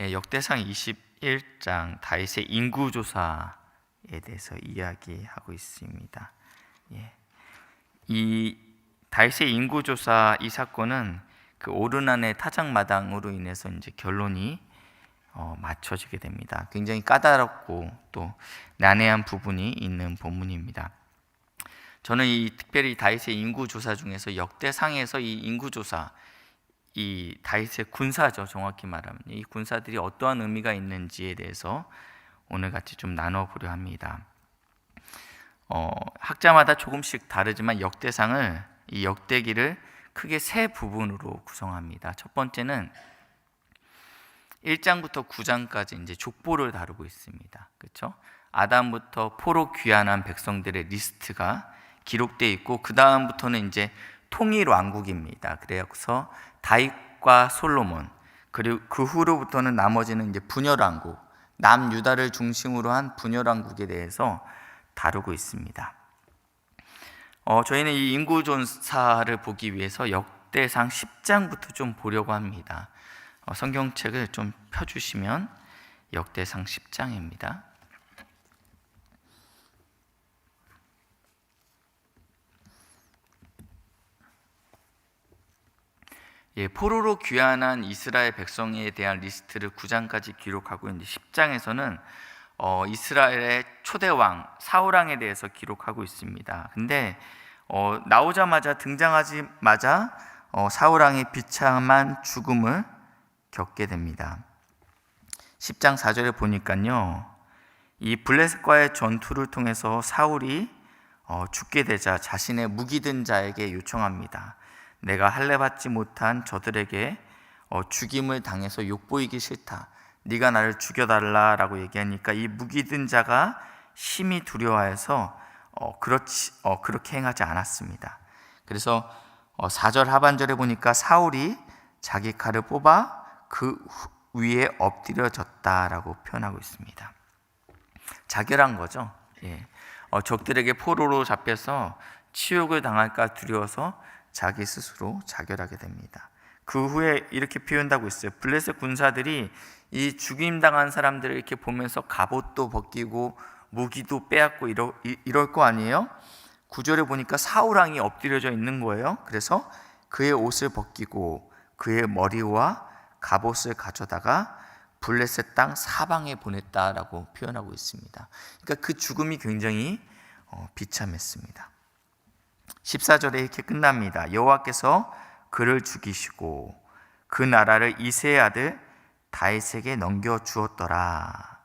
예, 역대상 21장 다윗의 인구 조사에 대해서 이야기하고 있습니다. 예. 이 다윗의 인구 조사 이 사건은 그 오르난의 타작마당으로 인해서 이제 결론이 어, 맞춰지게 됩니다. 굉장히 까다롭고 또 난해한 부분이 있는 본문입니다. 저는 이 특별히 다윗의 인구 조사 중에서 역대상에서 이 인구 조사 이 다윗의 군사죠 정확히 말하면 이 군사들이 어떠한 의미가 있는지에 대해서 오늘 같이 좀 나눠보려 합니다. 어, 학자마다 조금씩 다르지만 역대상을 이 역대기를 크게 세 부분으로 구성합니다. 첫 번째는 1장부터 9장까지 이제 족보를 다루고 있습니다. 그렇죠? 아담부터 포로 귀환한 백성들의 리스트가 기록되어 있고 그 다음부터는 이제 통일 왕국입니다. 그래서 다윗과 솔로몬 그리고 그 후로부터는 나머지는 이제 분열 왕국 남유다를 중심으로 한 분열 왕국에 대해서 다루고 있습니다. 어, 저희는 이 인구존사를 보기 위해서 역대상 10장부터 좀 보려고 합니다. 어, 성경책을 좀 펴주시면 역대상 10장입니다. 예, 포로로 귀환한 이스라엘 백성에 대한 리스트를 9장까지 기록하고 있는데 10장에서는 어, 이스라엘의 초대 왕 사울왕에 대해서 기록하고 있습니다. 근데 어, 나오자마자 등장하자마자 어, 사울왕의 비참한 죽음을 겪게 됩니다. 10장 4절에 보니까요. 이 블레셋과의 전투를 통해서 사울이 어, 죽게 되자 자신의 무기든 자에게 요청합니다. 내가 할례 받지 못한 저들에게 어, 죽임을 당해서 욕보이기 싫다. 네가 나를 죽여달라라고 얘기하니까 이 무기든 자가 심히 두려워해서 어, 그렇지 어, 그렇게 행하지 않았습니다. 그래서 어, 4절 하반절에 보니까 사울이 자기 칼을 뽑아 그 위에 엎드려졌다라고 표현하고 있습니다. 자결한 거죠. 예. 어, 적들에게 포로로 잡혀서 치욕을 당할까 두려워서 자기 스스로 자결하게 됩니다. 그 후에 이렇게 표현하고 있어요. 블레셋 군사들이 이 죽임 당한 사람들을 이렇게 보면서 갑옷도 벗기고 무기도 빼앗고 이러, 이럴 거 아니에요? 구절에 보니까 사울 왕이 엎드려져 있는 거예요. 그래서 그의 옷을 벗기고 그의 머리와 갑옷을 가져다가 블레셋 땅 사방에 보냈다라고 표현하고 있습니다. 그러니까 그 죽음이 굉장히 어, 비참했습니다. 14절에 이렇게 끝납니다. 여호와께서 그를 죽이시고 그 나라를 이세의 아들 다윗에게 넘겨 주었더라.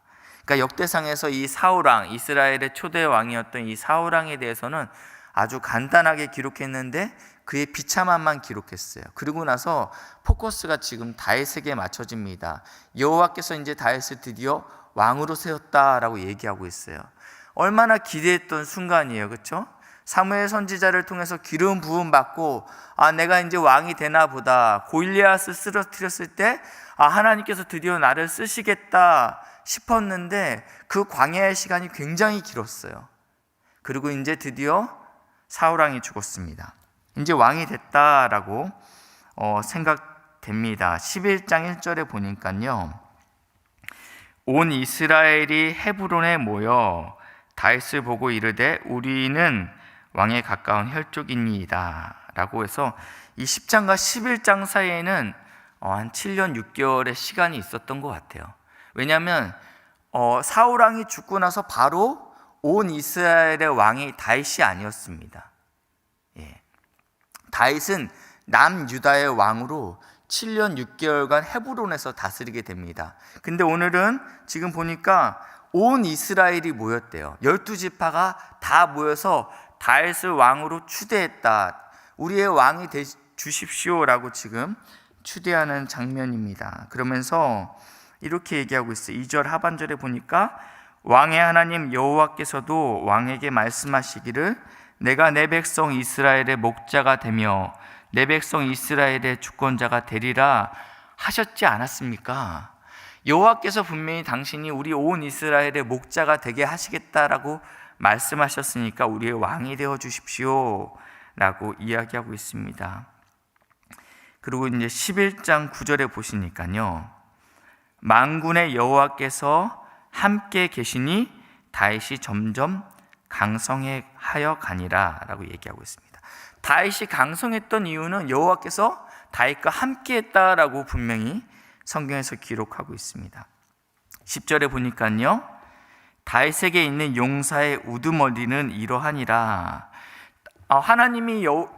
그러니까 역대상에서 이 사울 왕 이스라엘의 초대 왕이었던 이 사울 왕에 대해서는 아주 간단하게 기록했는데 그의 비참함만 기록했어요. 그리고 나서 포커스가 지금 다윗에게 맞춰집니다. 여호와께서 이제 다윗을 드디어 왕으로 세웠다라고 얘기하고 있어요. 얼마나 기대했던 순간이에요. 그렇죠? 사무엘 선지자를 통해서 기름 부음 받고 아 내가 이제 왕이 되나 보다. 고일리아스 쓰러뜨렸을 때 아 하나님께서 드디어 나를 쓰시겠다 싶었는데 그 광야의 시간이 굉장히 길었어요. 그리고 이제 드디어 사울 왕이 죽었습니다. 이제 왕이 됐다라고 어, 생각됩니다. 11장 1절에 보니까요. 온 이스라엘이 헤브론에 모여 다윗을 보고 이르되 우리는 왕에 가까운 혈족이니이다 라고 해서 이 10장과 11장 사이에는 어, 한 7년 6개월의 시간이 있었던 것 같아요. 왜냐하면 어, 사울 왕이 죽고 나서 바로 온 이스라엘의 왕이 다윗이 아니었습니다. 예. 다윗은 남유다의 왕으로 7년 6개월간 헤브론에서 다스리게 됩니다. 근데 오늘은 지금 보니까 온 이스라엘이 모였대요. 열두 지파가 다 모여서 다윗을 왕으로 추대했다. 우리의 왕이 되 주십시오라고 지금 추대하는 장면입니다. 그러면서 이렇게 얘기하고 있어요. 2절 하반절에 보니까 왕의 하나님 여호와께서도 왕에게 말씀하시기를 내가 내 백성 이스라엘의 목자가 되며 내 백성 이스라엘의 주권자가 되리라 하셨지 않았습니까? 여호와께서 분명히 당신이 우리 온 이스라엘의 목자가 되게 하시겠다라고 말씀하셨으니까 우리의 왕이 되어 주십시오 라고 이야기하고 있습니다. 그리고 이제 11장 9절에 보시니까요. 만군의 여호와께서 함께 계시니 다윗이 점점 강성해 하여 가니라라고 얘기하고 있습니다. 다윗이 강성했던 이유는 여호와께서 다윗과 함께 했다라고 분명히 성경에서 기록하고 있습니다. 10절에 보니까요. 다윗에게 있는 용사의 우두머리는 이러하니라. 아, 하나님이 여,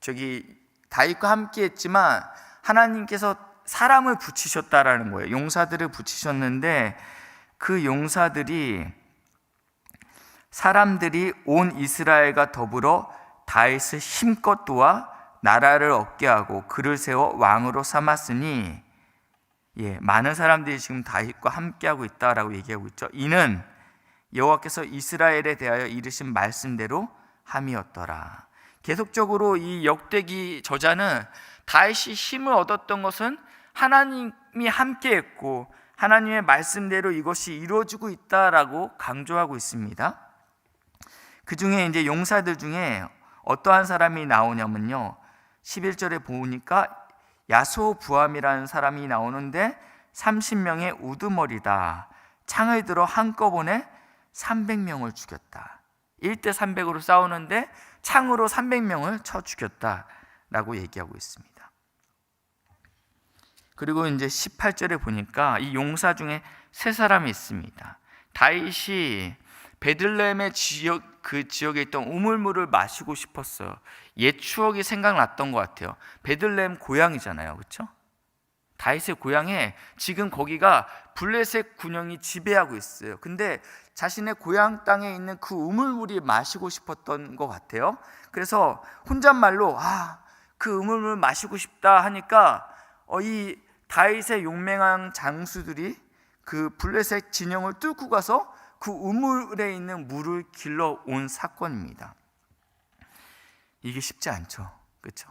저기 다윗과 함께했지만 하나님께서 사람을 붙이셨다라는 거예요. 용사들을 붙이셨는데 그 용사들이 사람들이 온 이스라엘과 더불어 다윗을 힘껏 도와 나라를 얻게 하고 그를 세워 왕으로 삼았으니 예, 많은 사람들이 지금 다윗과 함께하고 있다라고 얘기하고 있죠. 이는 여호와께서 이스라엘에 대하여 이르신 말씀대로 함이었더라. 계속적으로 이 역대기 저자는 다윗이 힘을 얻었던 것은 하나님이 함께했고 하나님의 말씀대로 이것이 이루어지고 있다라고 강조하고 있습니다. 그 중에 이제 용사들 중에 어떠한 사람이 나오냐면요. 11절에 보니까 야소부함이라는 사람이 나오는데 30명의 우두머리다. 창을 들어 한꺼번에 300명을 죽였다. 1대 300으로 싸우는데 창으로 300명을 쳐 죽였다 라고 얘기하고 있습니다. 그리고 이제 18절에 보니까 이 용사 중에 세 사람이 있습니다. 다윗이 베들레헴의 지역 그 지역에 있던 우물물을 마시고 싶었어요. 옛 추억이 생각났던 것 같아요. 베들레헴 고향이잖아요, 그렇죠? 다윗의 고향에 지금 거기가 블레셋 군영이 지배하고 있어요. 근데 자신의 고향 땅에 있는 그 우물물이 마시고 싶었던 것 같아요. 그래서 혼잣말로 아, 그 우물물 마시고 싶다 하니까 어, 이 다윗의 용맹한 장수들이 그 블레셋 진영을 뚫고 가서 그 우물에 있는 물을 길러 온 사건입니다. 이게 쉽지 않죠. 그렇죠?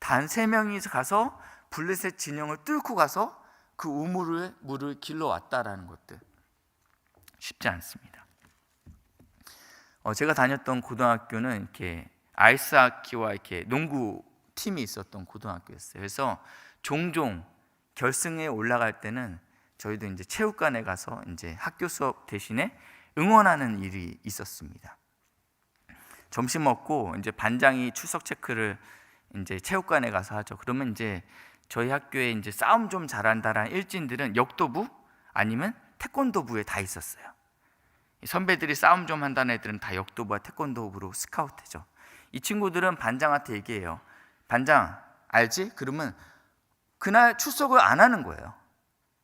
단 세 명이 가서 블레셋 진영을 뚫고 가서 그 우물을 물을 길러 왔다라는 것들 쉽지 않습니다. 어, 제가 다녔던 고등학교는 이렇게 아이스하키와 이렇게 농구 팀이 있었던 고등학교였어요. 그래서 종종 결승에 올라갈 때는 저희도 이제 체육관에 가서 이제 학교 수업 대신에 응원하는 일이 있었습니다. 점심 먹고 이제 반장이 출석 체크를 이제 체육관에 가서 하죠. 그러면 이제 저희 학교에 이제 싸움 좀 잘한다라는 일진들은 역도부 아니면 태권도부에 다 있었어요. 선배들이 싸움 좀 한다는 애들은 다 역도부와 태권도부로 스카우트죠. 이 친구들은 반장한테 얘기해요. 반장 알지? 그러면 그날 출석을 안 하는 거예요.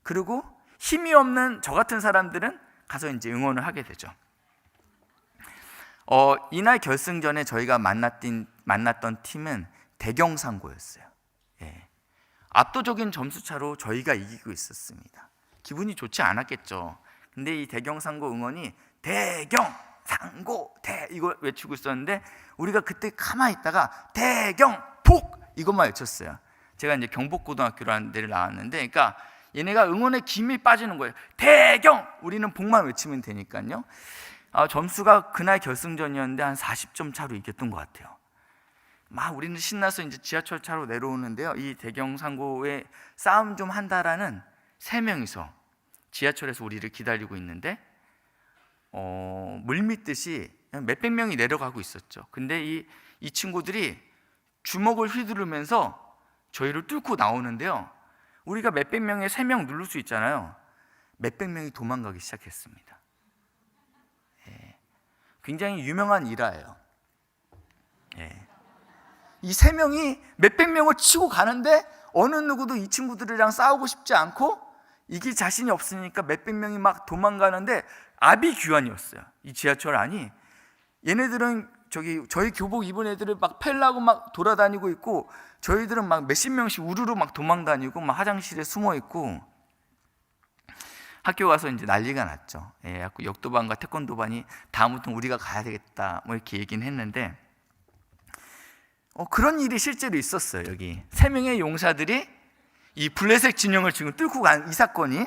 그리고 힘이 없는 저 같은 사람들은 가서 이제 응원을 하게 되죠. 어, 이날 결승전에 저희가 만났던, 만났던 팀은 대경상고였어요. 예. 압도적인 점수 차로 저희가 이기고 있었습니다. 기분이 좋지 않았겠죠. 근데 이 대경상고 응원이 대경 상고 대 이거 외치고 있었는데 우리가 그때 가만히 있다가 대경 폭 이것만 외쳤어요. 제가 이제 경복고등학교라는 데를 나왔는데, 그러니까 얘네가 응원에 김이 빠지는 거예요. 대경 우리는 복만 외치면 되니까요. 아, 점수가 그날 결승전이었는데 한 40점 차로 이겼던 것 같아요. 막 우리는 신나서 이제 지하철 차로 내려오는데요. 이 대경상고에 싸움 좀 한다라는 세 명이서 지하철에서 우리를 기다리고 있는데 어, 물밀듯이 몇백 명이 내려가고 있었죠. 근데 이, 이 친구들이 주먹을 휘두르면서 저희를 뚫고 나오는데요. 우리가 몇백 명에 세 명 누를 수 있잖아요. 몇백 명이 도망가기 시작했습니다. 예. 굉장히 유명한 일화예요. 예. 이세 명이 몇백 명을 치고 가는데 어느 누구도 이 친구들이랑 싸우고 싶지 않고 이길 자신이 없으니까 몇백 명이 막 도망가는데 아비 규환이었어요. 이 지하철 안이 얘네들은 저기 저희 교복 입은 애들을 막 펠라고 막 돌아다니고 있고 저희들은 막 몇십 명씩 우르르 막 도망 다니고 막 화장실에 숨어 있고 학교 가서 이제 난리가 났죠. 예, 역도반과 태권도반이 다음부터 우리가 가야 되겠다 뭐 이렇게 얘기는 했는데 어, 그런 일이 실제로 있었어요. 여기 세 명의 용사들이 이 블레셋 진영을 지금 뚫고 간 이 사건이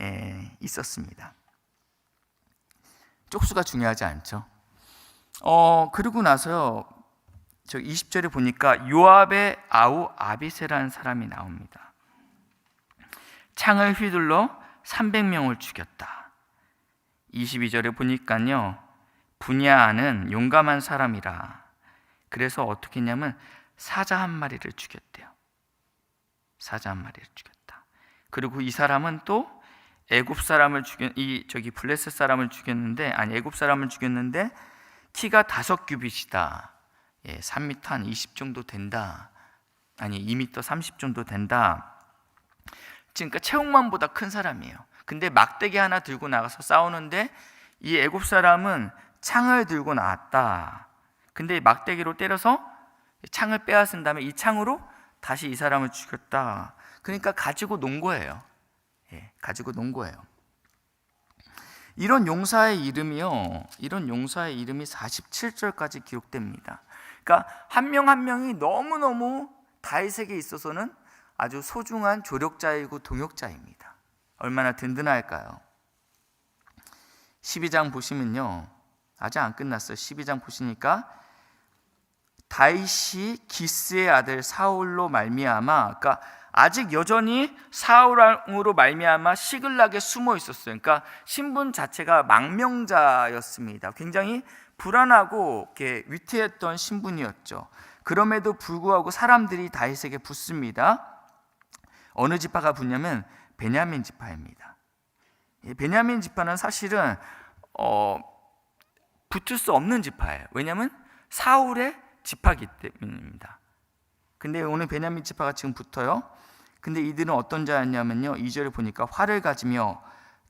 예, 있었습니다. 쪽수가 중요하지 않죠. 어, 그리고 나서요. 저 20절에 보니까 요압의 아우 아비세라는 사람이 나옵니다. 창을 휘둘러 300명을 죽였다. 22절에 보니까요. 분야는 용감한 사람이라. 그래서 어떻게 했냐면 사자 한 마리를 죽였대요. 사자 한 마리를 죽였다. 그리고 이 사람은 또 애굽 사람을 죽였 이 저기 블레셋 사람을 죽였는데 아니 애굽 사람을 죽였는데 키가 다섯 규빗이다. 예, 3m 한20 정도 된다. 아니 2m 30 정도 된다. 그러니까 체육만보다 큰 사람이에요. 근데 막대기 하나 들고 나가서 싸우는데 이 애굽 사람은 창을 들고 나왔다. 근데 막대기로 때려서 창을 빼앗은 다음에 이 창으로 다시 이 사람을 죽였다. 그러니까 가지고 논 거예요. 예, 가지고 논 거예요. 이런 용사의 이름이요. 이런 용사의 이름이 47절까지 기록됩니다. 그러니까 한 명 한 명이 너무너무 다윗에게 있어서는 아주 소중한 조력자이고 동역자입니다. 얼마나 든든할까요? 12장 보시면요. 아직 안 끝났어요. 12장 보시니까 다윗이 기스의 아들 사울로 말미암아 그러니까 아직 여전히 사울왕으로 말미암아 시글락에 숨어 있었어요. 그러니까 신분 자체가 망명자였습니다. 굉장히 불안하고 이렇게 위태했던 신분이었죠. 그럼에도 불구하고 사람들이 다윗에게 붙습니다. 어느 지파가 붙냐면 베냐민 지파입니다. 이 베냐민 지파는 사실은 어, 붙을 수 없는 지파예요. 왜냐하면 사울의 지파기 때문입니다. 근데 오늘 베냐민 지파가 지금 붙어요. 근데 이들은 어떤 자였냐면요. 2절에 보니까 활을 가지며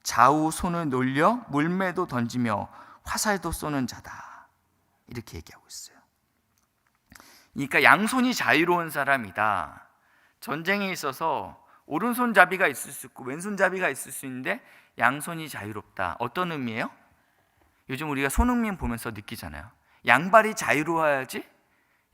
좌우 손을 놀려 물매도 던지며 화살도 쏘는 자다. 이렇게 얘기하고 있어요. 그러니까 양손이 자유로운 사람이다. 전쟁에 있어서 오른손잡이가 있을 수 있고 왼손잡이가 있을 수 있는데 양손이 자유롭다. 어떤 의미예요? 요즘 우리가 손흥민 보면서 느끼잖아요. 양발이 자유로워야지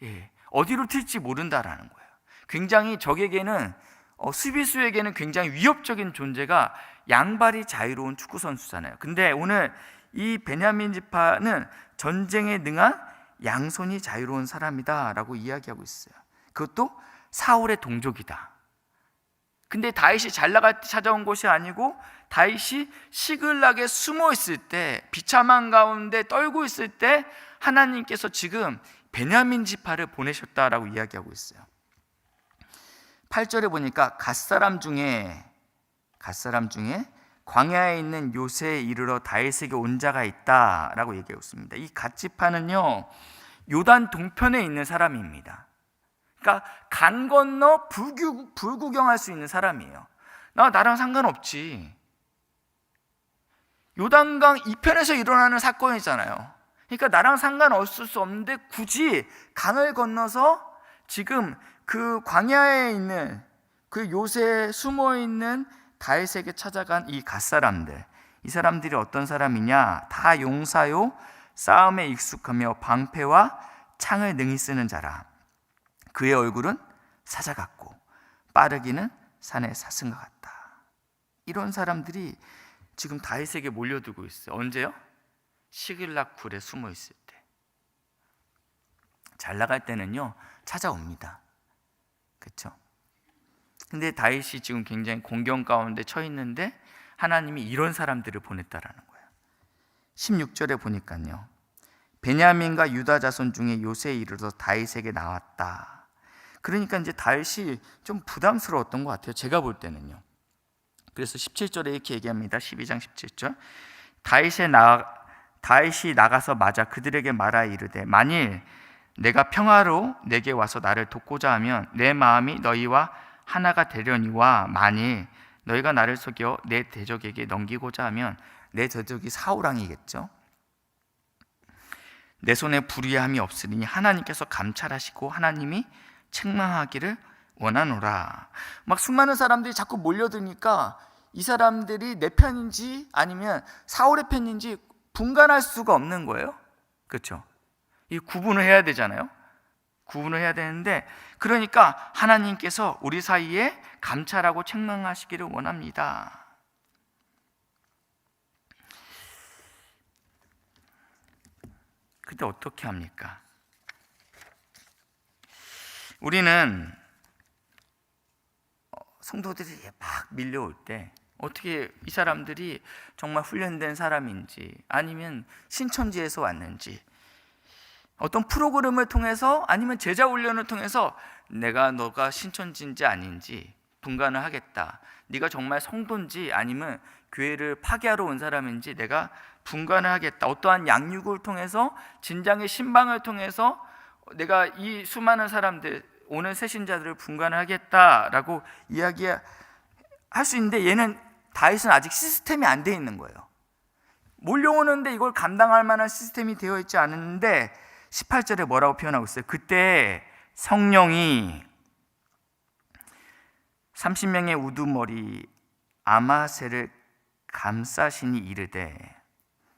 예, 어디로 튈지 모른다라는 거예요. 굉장히 적에게는 어, 수비수에게는 굉장히 위협적인 존재가 양발이 자유로운 축구 선수잖아요. 근데 오늘 이 베냐민 지파는 전쟁에 능한 양손이 자유로운 사람이다라고 이야기하고 있어요. 그것도 사울의 동족이다. 근데 다윗이 잘 나갈 때 찾아온 곳이 아니고 다윗이 시글락에 숨어 있을 때 비참한 가운데 떨고 있을 때 하나님께서 지금 베냐민 지파를 보내셨다라고 이야기하고 있어요. 8절에 보니까 갓사람 중에 갓사람 중에 광야에 있는 요새에 이르러 다윗에게 온 자가 있다라고 얘기하고 있습니다. 이 갓지파는요 요단 동편에 있는 사람입니다. 그러니까 간 건너 불구, 불구경할 수 있는 사람이에요. 나 나랑 상관없지. 요단강 이편에서 일어나는 사건이잖아요. 그러니까 나랑 상관없을 수 없는데 굳이 강을 건너서 지금 그 광야에 있는 그 요새 숨어 있는 다윗에게 찾아간 이 갓사람들 이 사람들이 어떤 사람이냐? 다 용사요 싸움에 익숙하며 방패와 창을 능히 쓰는 자라. 그의 얼굴은 사자 같고 빠르기는 산의 사슴과 같다. 이런 사람들이 지금 다윗에게 몰려들고 있어요. 언제요? 시길락 굴에 숨어 있을 때 잘 나갈 때는요 찾아옵니다 그렇죠? 근데 다윗이 지금 굉장히 공경 가운데 처 있는데 하나님이 이런 사람들을 보냈다라는 거예요. 16절에 보니까요. 베냐민과 유다 자손 중에 요새에 이르러 다윗에게 나왔다. 그러니까 이제 다윗이 좀 부담스러웠던 것 같아요. 제가 볼 때는요. 그래서 17절에 이렇게 얘기합니다. 12장 17절. 다윗에 나 다윗이 나가서 맞아 그들에게 말하 이르되 만일 내가 평화로 내게 와서 나를 돕고자 하면 내 마음이 너희와 하나가 되려니와 만일 너희가 나를 속여 내 대적에게 넘기고자 하면 내 대적이 사울왕이겠죠. 내 손에 불의함이 없으니 하나님께서 감찰하시고 하나님이 책망하기를 원하노라. 막 수많은 사람들이 자꾸 몰려드니까 이 사람들이 내 편인지 아니면 사울의 편인지 분간할 수가 없는 거예요. 그렇죠? 이 구분을 해야 되잖아요. 구분을 해야 되는데 그러니까 하나님께서 우리 사이에 감찰하고 책망하시기를 원합니다. 근데 어떻게 합니까? 우리는 성도들이 막 밀려올 때 어떻게 이 사람들이 정말 훈련된 사람인지 아니면 신천지에서 왔는지 어떤 프로그램을 통해서 아니면 제자 훈련을 통해서 내가 너가 신천지인지 아닌지 분간을 하겠다. 네가 정말 성도인지 아니면 교회를 파괴하러 온 사람인지 내가 분간을 하겠다. 어떠한 양육을 통해서 진장의 신방을 통해서 내가 이 수많은 사람들 오는 새신자들을 분간을 하겠다라고 이야기할 수 있는데 얘는 다윗은 아직 시스템이 안 돼 있는 거예요. 몰려오는데 이걸 감당할 만한 시스템이 되어 있지 않은데 18절에 뭐라고 표현하고 있어요? 그때 성령이 30명의 우두머리 아마세를 감싸시니 이르되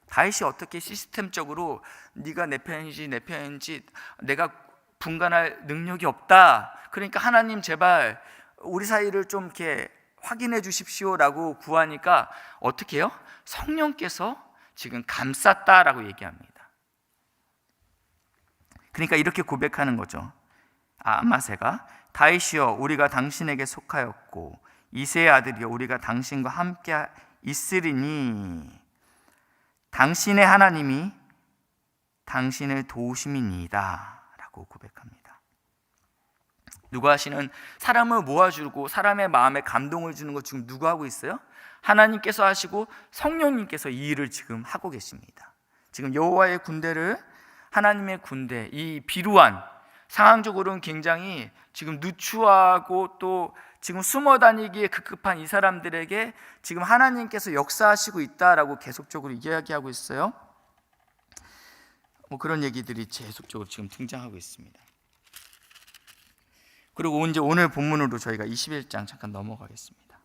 다윗이 어떻게 시스템적으로 네가 내 편인지 내 편인지 내가 분간할 능력이 없다. 그러니까 하나님 제발 우리 사이를 좀 이렇게 확인해 주십시오라고 구하니까 어떻게 해요? 성령께서 지금 감쌌다라고 얘기합니다. 그러니까 이렇게 고백하는 거죠. 아마세가 다윗이여 우리가 당신에게 속하였고 이세의 아들이여 우리가 당신과 함께 있으리니 당신의 하나님이 당신을 도우심이니이다라고 고백합니다. 누가 하시는 사람을 모아주고 사람의 마음에 감동을 주는 거 지금 누가 하고 있어요? 하나님께서 하시고 성령님께서 이 일을 지금 하고 계십니다. 지금 여호와의 군대를 하나님의 군대 이 비루한 상황적으로는 굉장히 지금 누추하고 또 지금 숨어 다니기에 급급한 이 사람들에게 지금 하나님께서 역사하시고 있다라고 계속적으로 이야기하고 있어요. 뭐 그런 얘기들이 계속적으로 지금 등장하고 있습니다. 그리고 이제 오늘 본문으로 저희가 21장 잠깐 넘어가겠습니다.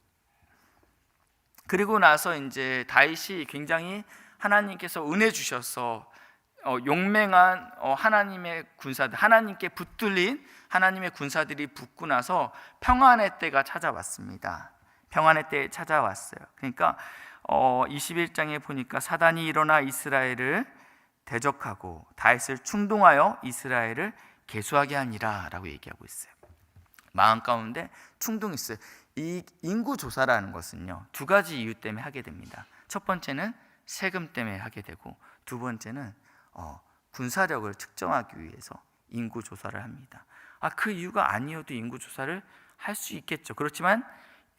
그리고 나서 이제 다윗이 굉장히 하나님께서 은혜 주셔서 어, 용맹한 어, 하나님의 군사들, 하나님께 붙들린 하나님의 군사들이 붙고 나서 평안의 때가 찾아왔습니다. 평안의 때에 찾아왔어요. 그러니까 어, 21장에 보니까 사단이 일어나 이스라엘을 대적하고 다윗을 충동하여 이스라엘을 개수하게 하니라라고 얘기하고 있어요. 마음 가운데 충동이 있어요. 이 인구 조사라는 것은요 두 가지 이유 때문에 하게 됩니다. 첫 번째는 세금 때문에 하게 되고 두 번째는 어, 군사력을 측정하기 위해서 인구 조사를 합니다. 아, 그 이유가 아니어도 인구 조사를 할 수 있겠죠. 그렇지만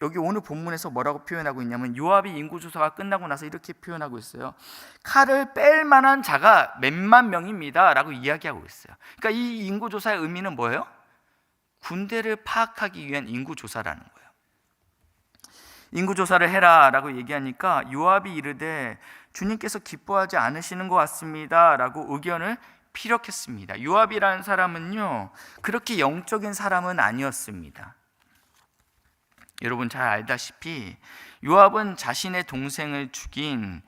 여기 오늘 본문에서 뭐라고 표현하고 있냐면 요압이 인구 조사가 끝나고 나서 이렇게 표현하고 있어요. 칼을 뺄 만한 자가 몇만 명입니다라고 이야기하고 있어요. 그러니까 이 인구 조사의 의미는 뭐예요? 군대를 파악하기 위한 인구 조사라는 거예요. 인구 조사를 해라라고 얘기하니까 요압이 이르되 주님께서 기뻐하지 않으시는 것 같습니다라고 의견을 피력했습니다. 요압이라는 사람은요 그렇게 영적인 사람은 아니었습니다. 여러분 잘 알다시피 요압은 자신의 동생을 죽인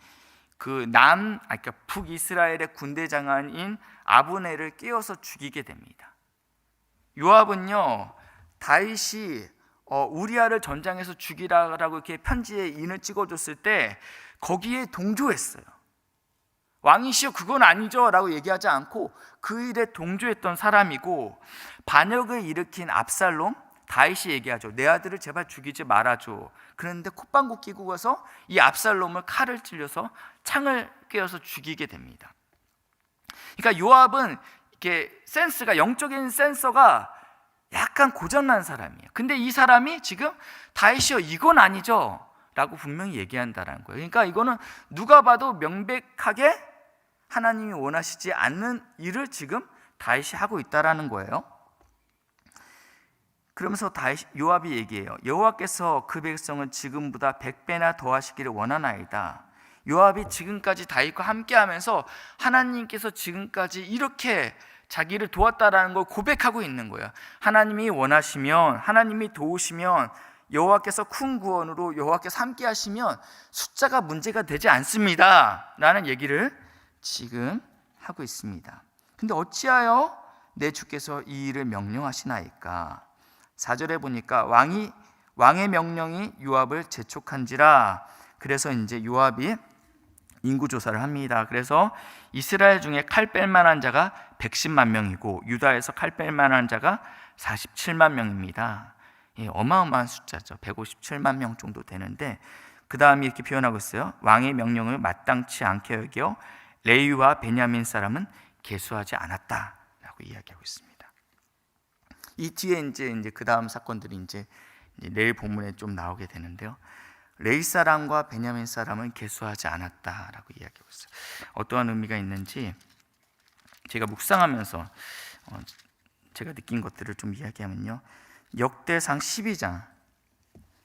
그남 아, 그러니까 북이스라엘의 군대 장관인 아브네를 깨어서 죽이게 됩니다. 요압은요 다윗이 어, 우리아를 전장에서 죽이라고 이렇게 편지에 인을 찍어줬을 때 거기에 동조했어요. 왕이시여 그건 아니죠라고 얘기하지 않고 그 일에 동조했던 사람이고 반역을 일으킨 압살롬 다윗이 얘기하죠. 내 아들을 제발 죽이지 말아줘. 그런데 콧방구 끼고 가서 이 압살롬을 칼을 찔려서 창을 깨어서 죽이게 됩니다. 그러니까 요압은 이게 센스가 영적인 센서가 약간 고장난 사람이에요. 근데 이 사람이 지금 다윗이요 이건 아니죠. 라고 분명히 얘기한다는 거예요. 그러니까 이거는 누가 봐도 명백하게 하나님이 원하시지 않는 일을 지금 다윗이 하고 있다라는 거예요. 그러면서 다윗 요압이 얘기해요. 여호와께서 그 백성을 지금보다 백배나 더 하시기를 원하나이다. 요압이 지금까지 다윗과 함께 하면서 하나님께서 지금까지 이렇게 자기를 도왔다라는 걸 고백하고 있는 거예요. 하나님이 원하시면 하나님이 도우시면 여호와께서 큰 구원으로 여호와께서 함께 하시면 숫자가 문제가 되지 않습니다. 라는 얘기를 지금 하고 있습니다. 근데 어찌하여 내 주께서 이 일을 명령하시나이까? 4절에 보니까 왕이 왕의 명령이 요압을 재촉한지라 그래서 이제 요압이 인구 조사를 합니다. 그래서 이스라엘 중에 칼 뺄 만한 자가 110만 명이고 유다에서 칼 뺄 만한 자가 47만 명입니다. 예, 어마어마한 숫자죠. 157만 명 정도 되는데 그 다음에 이렇게 표현하고 있어요. 왕의 명령을 마땅치 않게 여겨 레위와 베냐민 사람은 계수하지 않았다라고 이야기하고 있습니다. 이 뒤에 이제 이제 그 다음 사건들이 이제 내일 본문에 좀 나오게 되는데요. 레이 사람과 베냐민 사람은 계수하지 않았다라고 이야기하고 있어요. 어떠한 의미가 있는지 제가 묵상하면서 어, 제가 느낀 것들을 좀 이야기하면요. 역대상 12장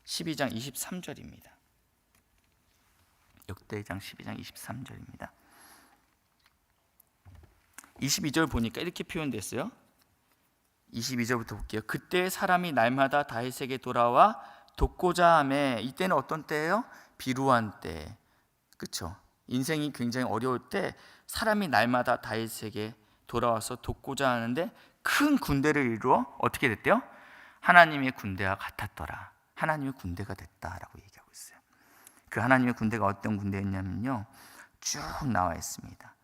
12장 23절입니다. 역대장 12장 23절입니다. 22절 보니까 이렇게 표현됐어요. 22절부터 볼게요. 그때 사람이 날마다 다윗에게 돌아와 돕고자 하매 이때는 어떤 때예요? 비루한 때. 그렇죠? 인생이 굉장히 어려울 때 사람이 날마다 다윗에게 돌아와서 돕고자 하는데 큰 군대를 이루어 어떻게 됐대요? 하나님의 군대와 같았더라. 하나님의 군대가 됐다라고 얘기하고 있어요. 그 하나님의 군대가 어떤 군대였냐면요. 쭉 나와 있습니다.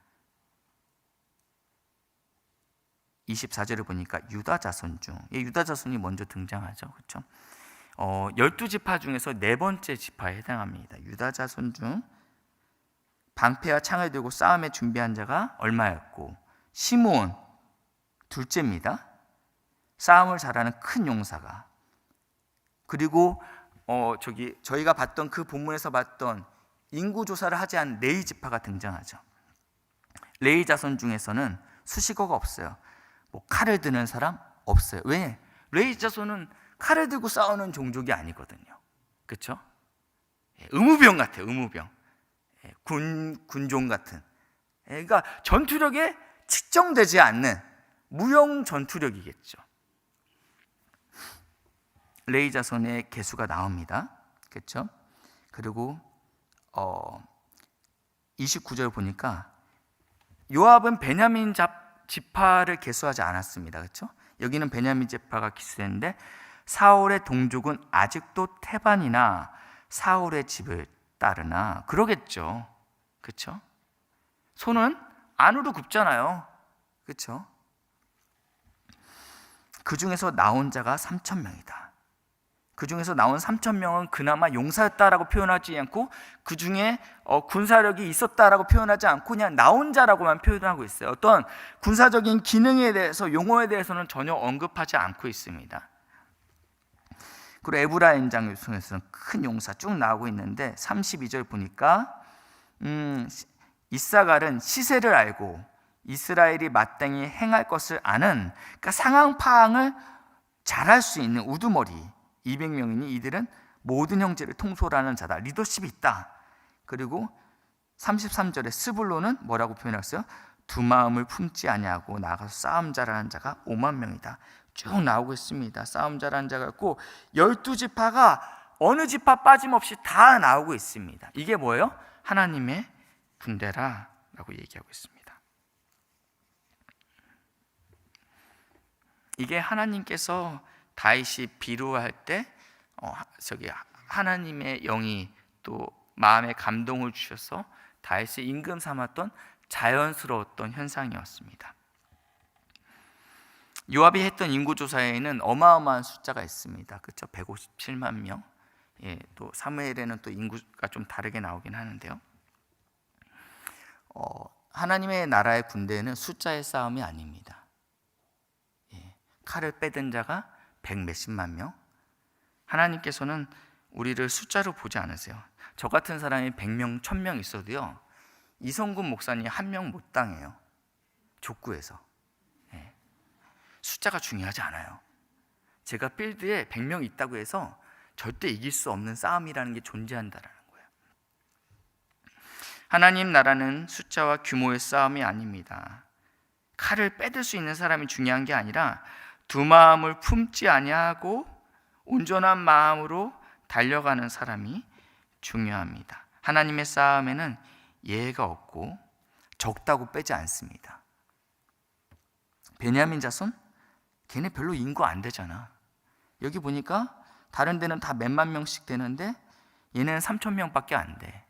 24절을 보니까 유다 자손 중 예, 유다 자손이 먼저 등장하죠. 그렇죠? 어, 12지파 중에서 네 번째 지파에 해당합니다. 유다 자손 중 방패와 창을 들고 싸움에 준비한 자가 얼마였고 시므온 둘째입니다. 싸움을 잘하는 큰 용사가 그리고 어, 저기 저희가 봤던 그 본문에서 봤던 인구 조사를 하지 않은 레이 지파가 등장하죠. 레이 자손 중에서는 수식어가 없어요. 뭐 칼을 드는 사람 없어요. 왜? 레이 자손은 칼을 들고 싸우는 종족이 아니거든요. 그렇죠? 의무병 같아요. 의무병. 예, 군 군종 같은. 예, 그러니까 전투력에 측정되지 않는 무용 전투력이겠죠. 레이 자손의 개수가 나옵니다. 그렇죠? 그리고 어 29절 보니까 요압은 베냐민 잡 지파를 개수하지 않았습니다. 그렇죠? 여기는 베냐민 지파가 기수했는데 사울의 동족은 아직도 태반이나 사울의 집을 따르나 그러겠죠. 그렇죠? 손은 안으로 굽잖아요. 그렇죠? 그 중에서 나온 자가 3천 명이다. 그 중에서 나온 3천 명은 그나마 용사였다라고 표현하지 않고 그 중에 어, 군사력이 있었다라고 표현하지 않고 그냥 나온 자라고만 표현하고 있어요. 어떤 군사적인 기능에 대해서 용어에 대해서는 전혀 언급하지 않고 있습니다. 그리고 에브라임 장에서는 큰 용사 쭉 나오고 있는데 32절 보니까 음, 이사갈은 시세를 알고 이스라엘이 마땅히 행할 것을 아는 그러니까 상황 파악을 잘할 수 있는 우두머리 200명이니 이들은 모든 형제를 통솔하는 자다. 리더십이 있다. 그리고 33절에 스불로는 뭐라고 표현했어요? 두 마음을 품지 아니하고 나가서 싸움 잘하는 자가 5만 명이다. 쭉 나오고 있습니다. 싸움 잘하는 자가 있고 열두 지파가 어느 지파 빠짐없이 다 나오고 있습니다. 이게 뭐예요? 하나님의 군대라라고 얘기하고 있습니다. 이게 하나님께서 다윗이 비루할 때 어, 저기 하나님의 영이 또 마음에 감동을 주셔서 다윗을 임금 삼았던 자연스러웠던 현상이었습니다. 요압이 했던 인구 조사에는 어마어마한 숫자가 있습니다. 그렇죠? 157만 명. 예, 또 사무엘에는 또 인구가 좀 다르게 나오긴 하는데요. 어, 하나님의 나라의 군대는 숫자의 싸움이 아닙니다. 예, 칼을 빼든 자가 백 몇십만 명. 하나님께서는 우리를 숫자로 보지 않으세요. 저 같은 사람이 100명, 1000명 있어도요. 이성근 목사님 한 명 못 당해요. 족구에서. 예. 숫자가 중요하지 않아요. 제가 필드에 100명 있다고 해서 절대 이길 수 없는 싸움이라는 게 존재한다라는 거예요. 하나님 나라는 숫자와 규모의 싸움이 아닙니다. 칼을 빼들 수 있는 사람이 중요한 게 아니라 두 마음을 품지 아니하고 온전한 마음으로 달려가는 사람이 중요합니다. 하나님의 싸움에는 예가 없고 적다고 빼지 않습니다. 베냐민 자손 걔네 별로 인구 안 되잖아. 여기 보니까 다른 데는 다 몇만 명씩 되는데 얘네는 3천 명밖에 안 돼.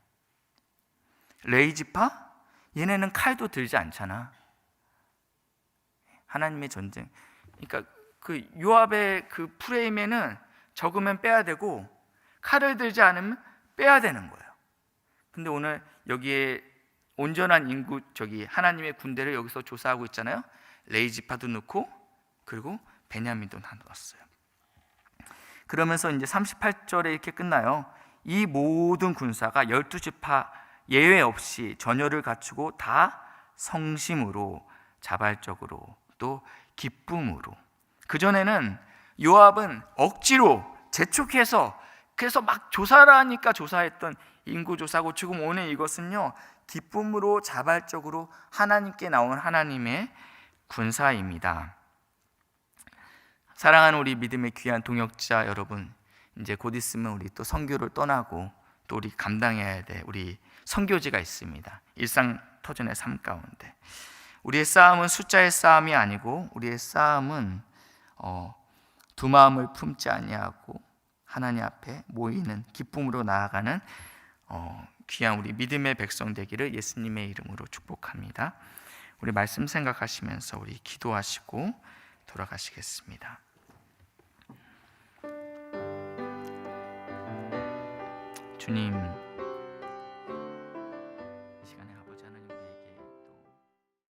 레이지파 얘네는 칼도 들지 않잖아. 하나님의 전쟁. 그러니까 그 요압의 그 프레임에는 적으면 빼야 되고 칼을 들지 않으면 빼야 되는 거예요. 근데 오늘 여기에 온전한 인구 저기 하나님의 군대를 여기서 조사하고 있잖아요. 레이지파도 넣고 그리고 베냐민도 다 넣었어요. 그러면서 이제 38절에 이렇게 끝나요. 이 모든 군사가 12지파 예외 없이 전열을 갖추고 다 성심으로 자발적으로 또 기쁨으로 그 전에는 요압은 억지로 재촉해서 그래서 막 조사를 하니까 조사했던 인구 조사고 지금 오늘 이것은요 기쁨으로 자발적으로 하나님께 나온 하나님의 군사입니다. 사랑하는 우리 믿음의 귀한 동역자 여러분, 이제 곧 있으면 우리 또 선교를 떠나고 또 우리 감당해야 될 우리 선교지가 있습니다. 일상 터전의 삶 가운데 우리의 싸움은 숫자의 싸움이 아니고 우리의 싸움은 어, 두 마음을 품지 아니하고 하나님 앞에 모이는 기쁨으로 나아가는 어, 귀한 우리 믿음의 백성 되기를 예수님의 이름으로 축복합니다. 우리 말씀 생각하시면서 우리 기도하시고 돌아가시겠습니다. 주님